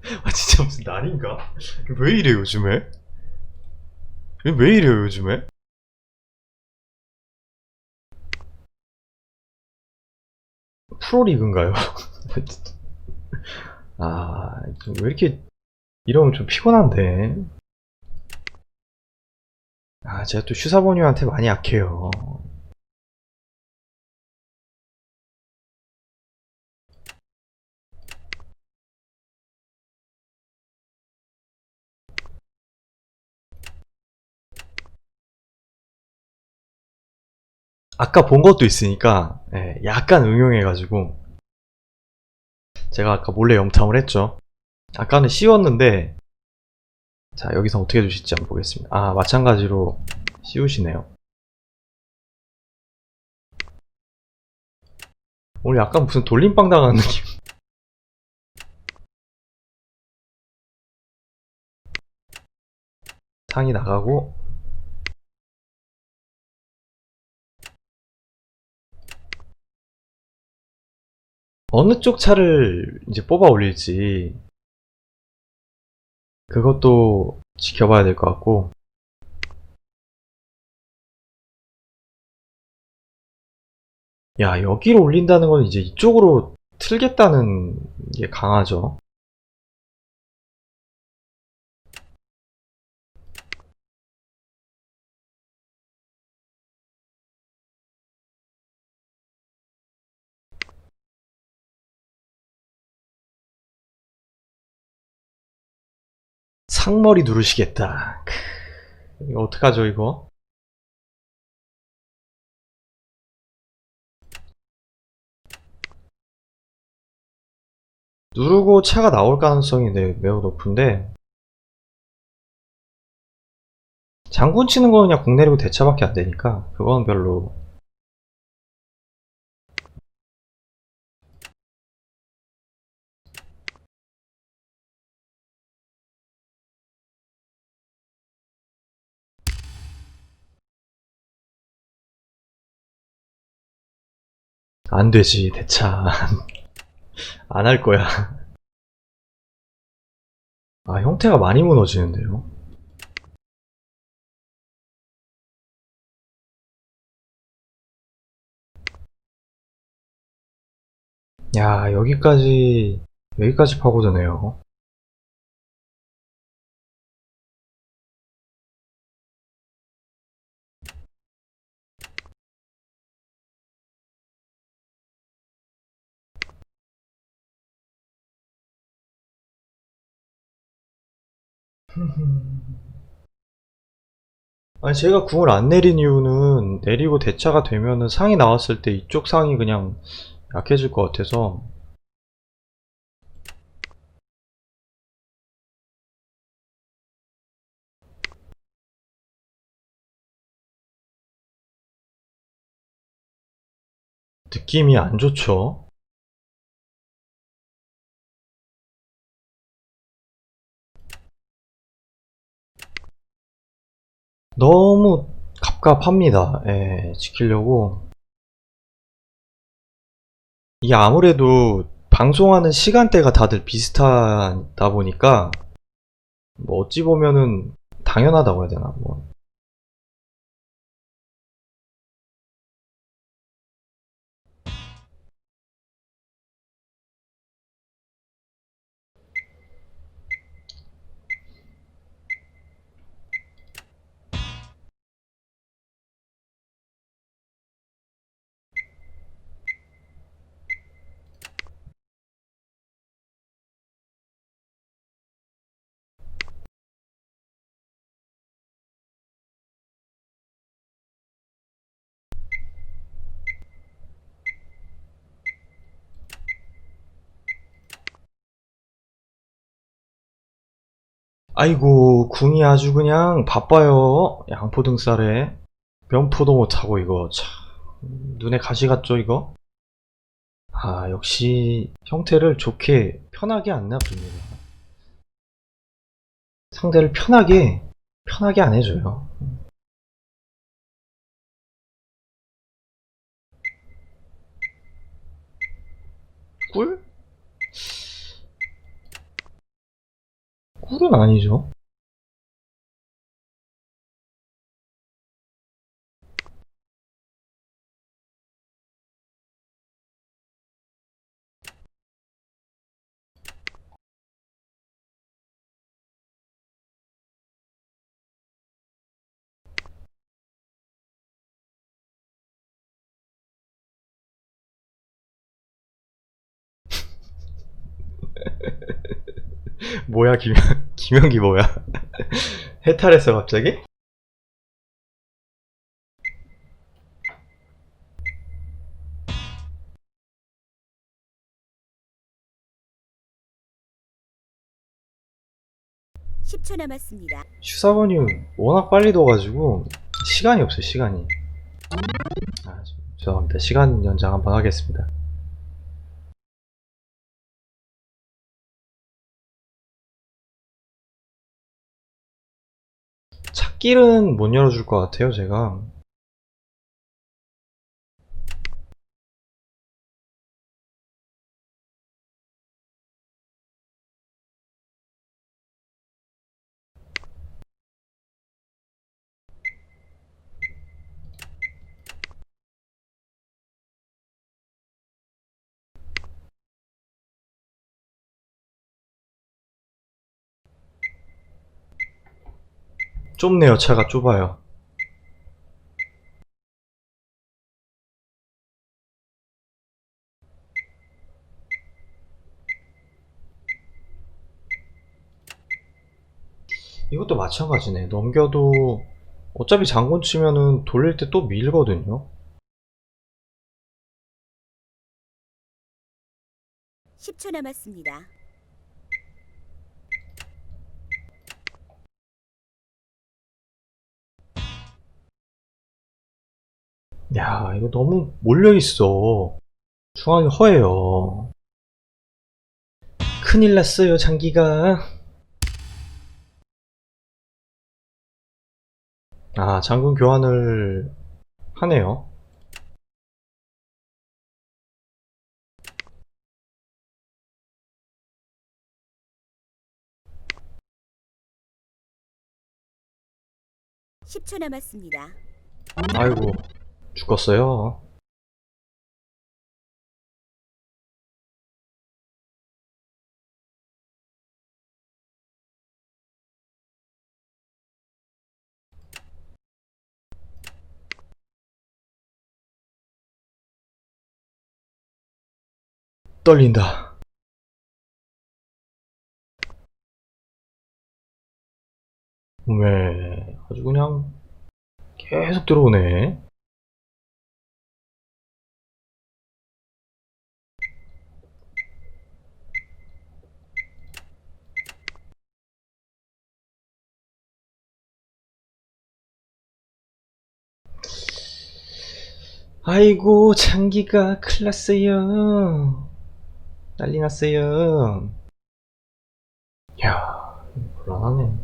아 진짜 무슨 날인가? 왜 이래 요즘에? 왜, 왜 이래요 요즘에? 프로리그인가요? 아, 좀왜 이렇게 이러면 좀 피곤한데. 아, 제가 또 슈사보니한테 많이 약해요. 아까 본 것도 있으니까 예, 약간 응용해가지고 제가 아까 몰래 영탐을 했죠. 아까는 씌웠는데 자 여기서 어떻게 주실지 한번 보겠습니다. 아 마찬가지로 씌우시네요. 오늘 약간 무슨 돌림빵 당하는 느낌. 상이 나가고 어느 쪽 차를 이제 뽑아 올릴지 그것도 지켜봐야 될 것 같고. 야 여기로 올린다는 건 이제 이쪽으로 틀겠다는 게 강하죠 상머리 누르시겠다. 크, 이거 어떡하죠 이거? 누르고 차가 나올 가능성이 네, 매우 높은데 장군 치는 건 그냥 공 내리고 대차밖에 안 되니까 그건 별로 안 되지 대차. 안 할 거야. 아 형태가 많이 무너지는데요? 야 여기까지 여기까지 파고드네요 아니 제가 궁을 안 내린 이유는 내리고 대차가 되면은 상이 나왔을 때 이쪽 상이 그냥 약해질 것 같아서 느낌이 안 좋죠. 너무 갑갑합니다. 예, 지키려고. 이게 아무래도 방송하는 시간대가 다들 비슷하다 보니까 뭐 어찌 보면은 당연하다고 해야 되나 뭐 아이고 궁이 아주 그냥 바빠요. 양포 등살에. 면포도 못하고 이거. 참 눈에 가시 같죠 이거? 아 역시 형태를 좋게 편하게 안 놔둡니다. 상대를 편하게 편하게 안 해줘요. 꿀? 꿀은 아니죠. 뭐야 김 김연기 뭐야? 해탈했어 갑자기? 십초 남았습니다. 슈사번이 워낙 빨리 둬가지고 시간이 없어요 시간이. 아 저- 죄송합니다 시간 연장 한번 하겠습니다. 찾길은 못 열어줄 것 같아요 제가. 좁네요 차가 좁아요. 이것도 마찬가지네. 넘겨도 어차피 장군 치면은 돌릴 때 또 밀거든요. 십 초 남았습니다. 야, 이거 너무 몰려있어. 중앙이 허해요. 큰일 났어요, 장기가. 아, 장군 교환을 하네요. 십 초 남았습니다. 아이고, 죽었어요. 떨린다. 왜, 아주 그냥 계속 들어오네. 아이고, 장기가 큰일 났어요. 난리 났어요. 야, 곤란하네.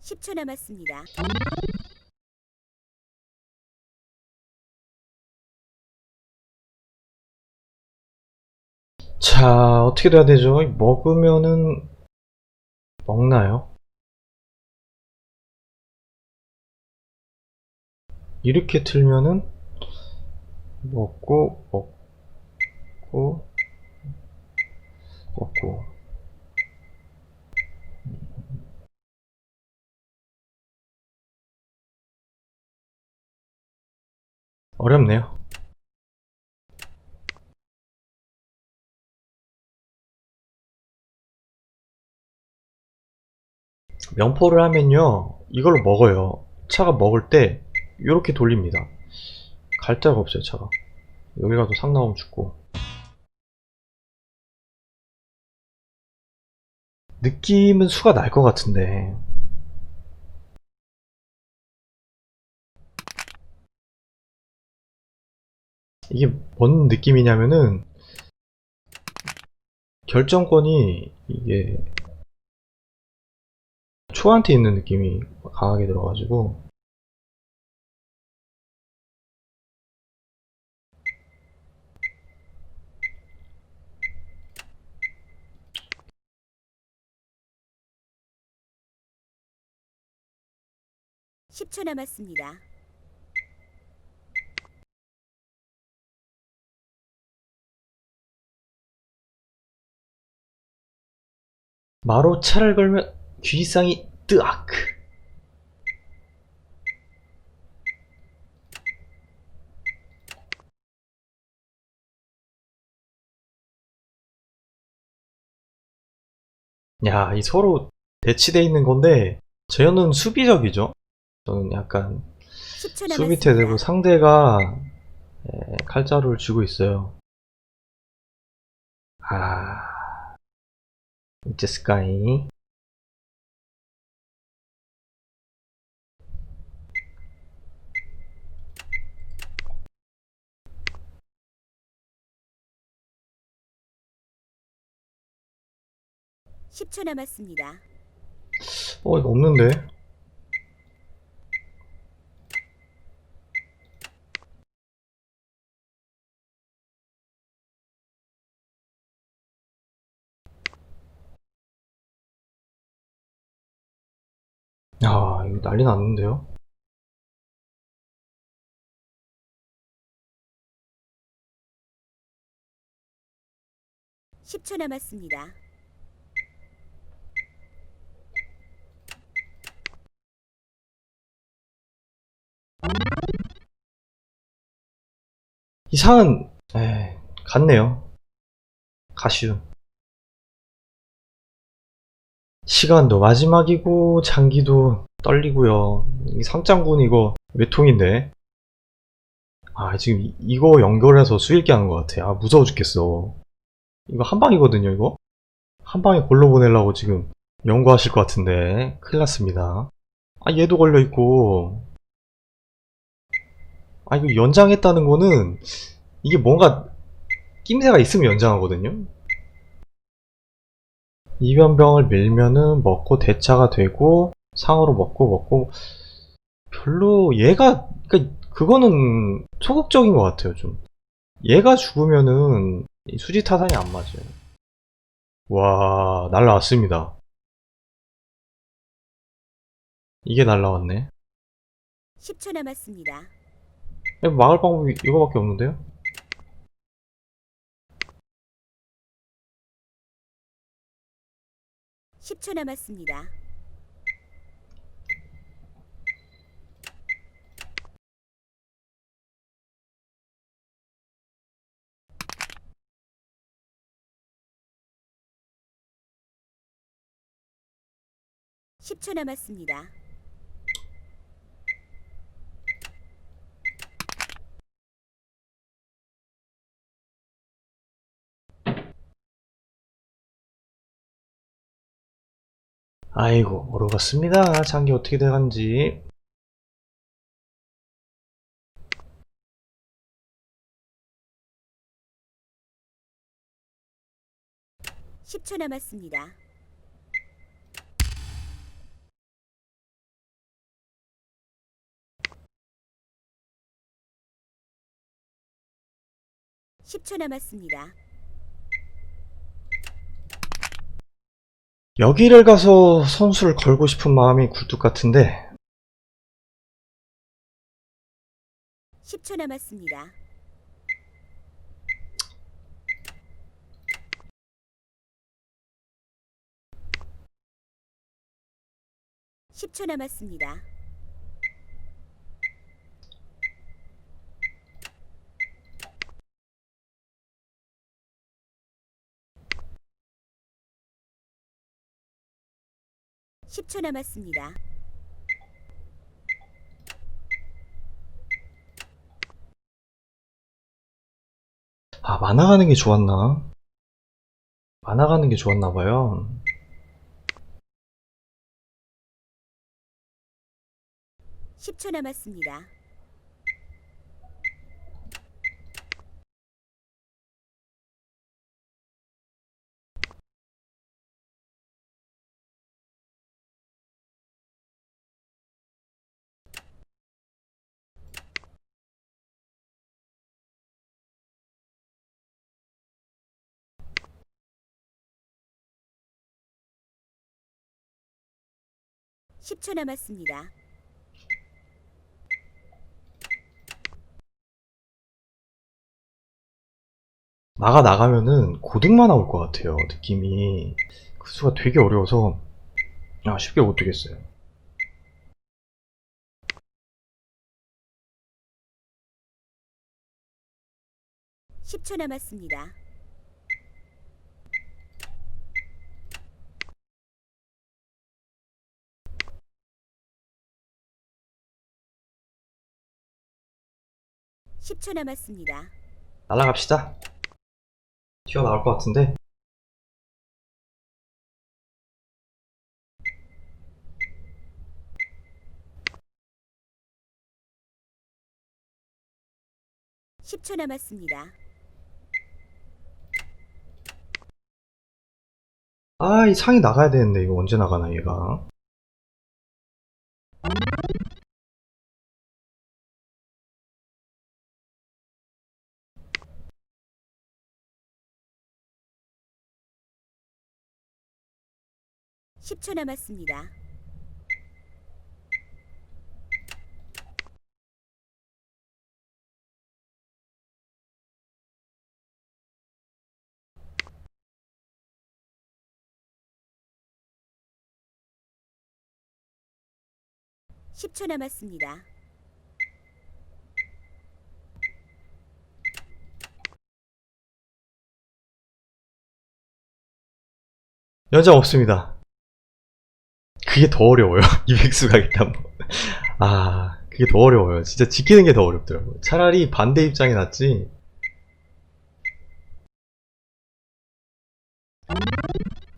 십초 남았습니다. 자, 어떻게 돼야 되죠? 먹으면은, 먹나요? 이렇게 틀면은, 먹고, 먹고, 먹고. 어렵네요. 명포를 하면요 이걸로 먹어요 차가 먹을 때 이렇게 돌립니다 갈 데가 없어요 차가. 여기 가도 상 나오면 죽고. 느낌은 수가 날 것 같은데. 이게 뭔 느낌이냐면은 결정권이 이게 초한테 있는 느낌이 강하게 들어가지고 10초 남았습니다. 마로 차를 걸면 귀상이 뜨악. 야, 이 서로 대치돼 있는 건데, 재현은 수비적이죠? 저는 약간 10초 수비 남았습니다. 태세고 상대가 예, 칼자루를 쥐고 있어요. 아, 이제 스카이. 십 10초 남았습니다. 어, 이거 없는데? 야, 이거 난리 났는데요? 10초 남았습니다. 이 상은, 에 갔네요. 가시운. 시간도 마지막이고, 장기도 떨리고요. 이 상장군 이거 몇 통인데? 아, 지금 이- 이거 연결해서 수일기 하는 것 같아. 아, 무서워 죽겠어. 이거 한 방이거든요, 이거? 한 방에 골로 보내려고 지금 연구하실 것 같은데. 큰일 났습니다. 아, 얘도 걸려있고. 아, 이거 연장했다는 거는, 이게 뭔가, 낌새가 있으면 연장하거든요? 이변병을 밀면은 먹고 대차가 되고, 상으로 먹고 먹고, 별로, 얘가, 그니까, 그거는 소극적인 것 같아요, 좀. 얘가 죽으면은, 이 수지 타산이 안 맞아요. 와, 날라왔습니다. 이게 날라왔네. 10초 남았습니다. 막을 방법이 이거밖에 없는데요? 10초 남았습니다. 십 10초 남았습니다. 아이고, 모르겠습니다. 장기 어떻게 돼간지. 십 10초 남았습니다. 십 10초 남았습니다. 여기를 가서 선수를 걸고 싶은 마음이 굴뚝 같은데, 10초 남았습니다. 십초 남았습니다. 십초 남았습니다. 아, 만화 가는 게 좋았나? 만화 가는 게 좋았나 봐요. 십초 남았습니다. 10초 남았습니다. 나가 나가면은 고등만 나올 것 같아요. 느낌이 그 수가 되게 어려워서 아, 쉽게 못 되겠어요. 10초 남았습니다. 십초 남았습니다. 날아갑시다. 튀어나올 것 같은데. 십초 남았습니다. 아, 이 상이 나가야 되는데, 이거 언제 나가나, 얘가. 십초 남았습니다. 십초 남았습니다. 연장 없습니다. 그게 더 어려워요. 200수 가겠다, 뭐. 아, 그게 더 어려워요. 진짜 지키는 게 더 어렵더라고요. 차라리 반대 입장이 낫지.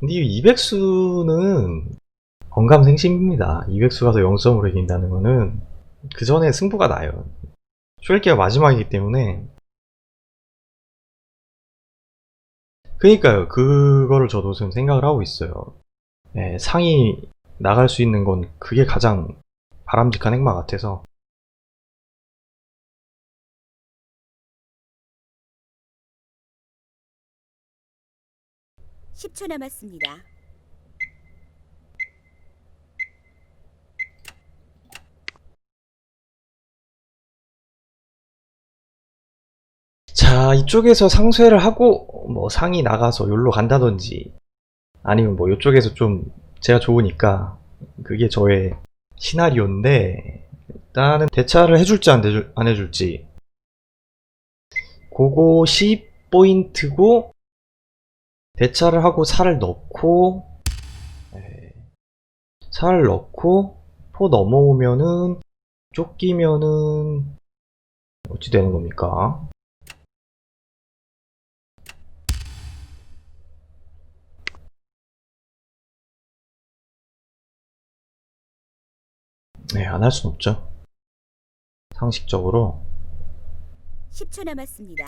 근데 이 200수는 언감생심입니다. 200수 가서 0점으로 이긴다는 거는 그 전에 승부가 나요. 쇼일기가 마지막이기 때문에. 그니까요. 그거를 저도 지금 생각을 하고 있어요. 예, 상이 나갈 수 있는 건 그게 가장 바람직한 행마 같아서. 십 초 남았습니다. 자, 이쪽에서 상쇄를 하고, 뭐, 상이 나가서 여기로 간다든지, 아니면 뭐, 이쪽에서 좀, 제가 좋으니까, 그게 저의 시나리오인데, 일단은 대차를 해줄지 안, 해줄, 안 해줄지, 그거 10포인트고, 대차를 하고 살을 넣고, 에, 살을 넣고, 포 넘어오면은, 쫓기면은, 어찌 되는 겁니까? 네, 안 할 순 없죠. 상식적으로. 십초 남았습니다.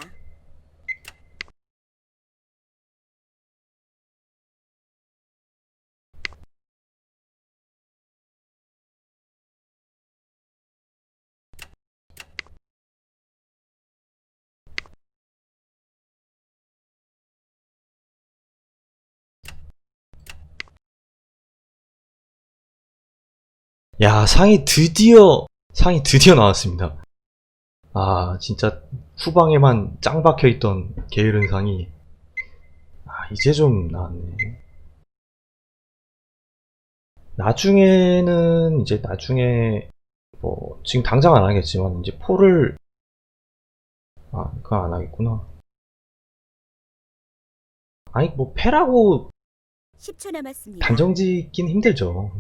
야, 상이 드디어, 상이 드디어 나왔습니다. 아, 진짜 후방에만 짱 박혀있던 게으른 상이, 아, 이제 좀 나왔네. 나중에는, 이제 나중에, 뭐, 지금 당장 안 하겠지만, 이제 포를, 아, 그건 안 하겠구나. 아니, 뭐, 패라고 십초 남았습니다. 단정 짓긴 힘들죠.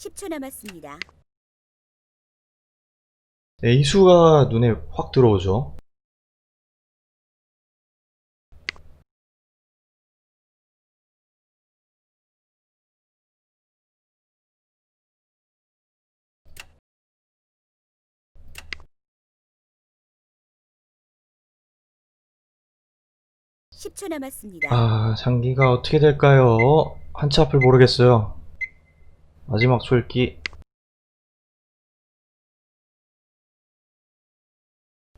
십초 남았습니다. 네, 이수가 눈에 확 들어오죠. 십초 남았습니다. 아, 장기가 어떻게 될까요? 한치 앞을 모르겠어요. 마지막 솔기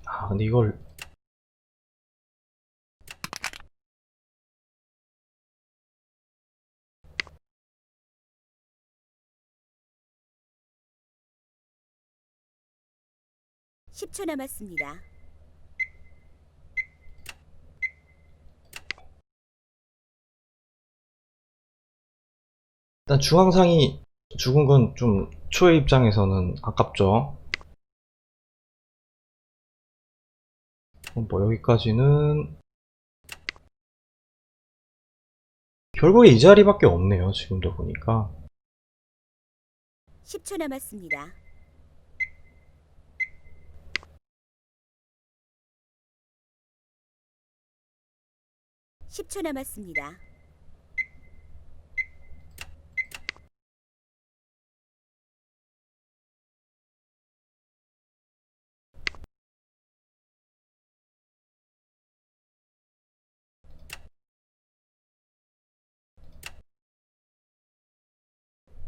아 근데 이걸 10초 남았습니다. 일단 중앙상이 죽은 건 좀 초의 입장에서는 아깝죠. 뭐 여기까지는 결국에 이 자리밖에 없네요. 지금도 보니까 10초 남았습니다. (10초) 남았습니다.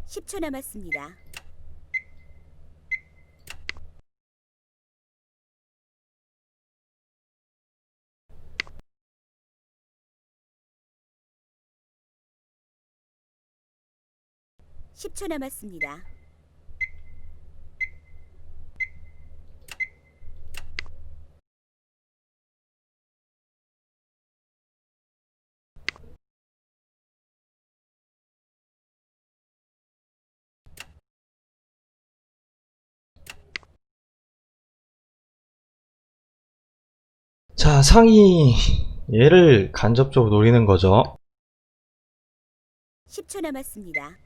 (10초) 남았습니다. (10초) 남았습니다. 자 상이 얘를 간접적으로 노리는 거죠. 10초 남았습니다.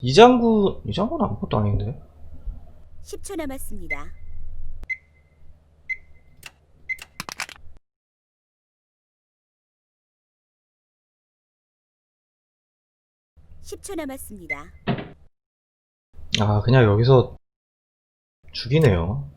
이장구 이장구는 아무것도 아닌데 10초 남았습니다. (10초) 남았습니다. 아 그냥 여기서 죽이네요.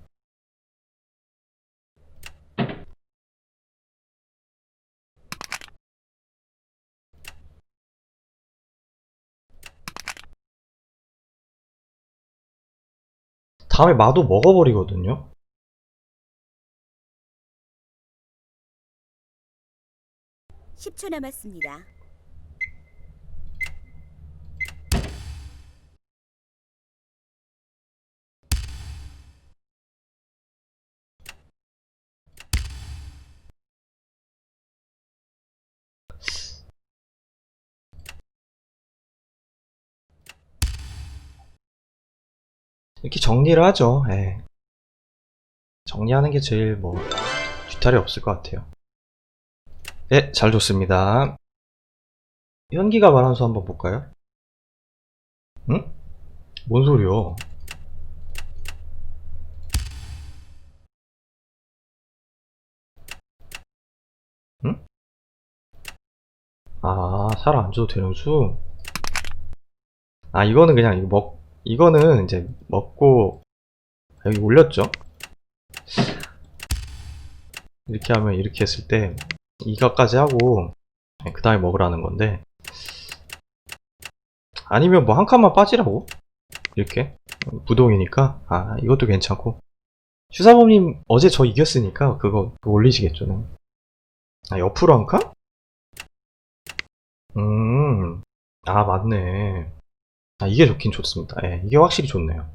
다음에 마도 먹어버리거든요. (10초) 남았습니다. 이렇게 정리를 하죠. 예. 정리하는 게 제일 뭐 뒤탈이 없을 것 같아요. 예, 잘 줬습니다. 현기가 말한 수 한번 볼까요? 응? 뭔 소리요? 아, 살 안 줘도 되는 수? 아, 이거는 그냥 이거 먹, 이거는 이제 먹고 여기 올렸죠? 이렇게 하면 이렇게 했을 때 이거까지 하고 그 다음에 먹으라는 건데 아니면 뭐 한 칸만 빠지라고 이렇게 부동이니까 아 이것도 괜찮고 슈사범님 어제 저 이겼으니까 그거, 그거 올리시겠죠 네. 아 옆으로 한 칸? 음 아 맞네. 아 이게 좋긴 좋습니다. 예, 이게 확실히 좋네요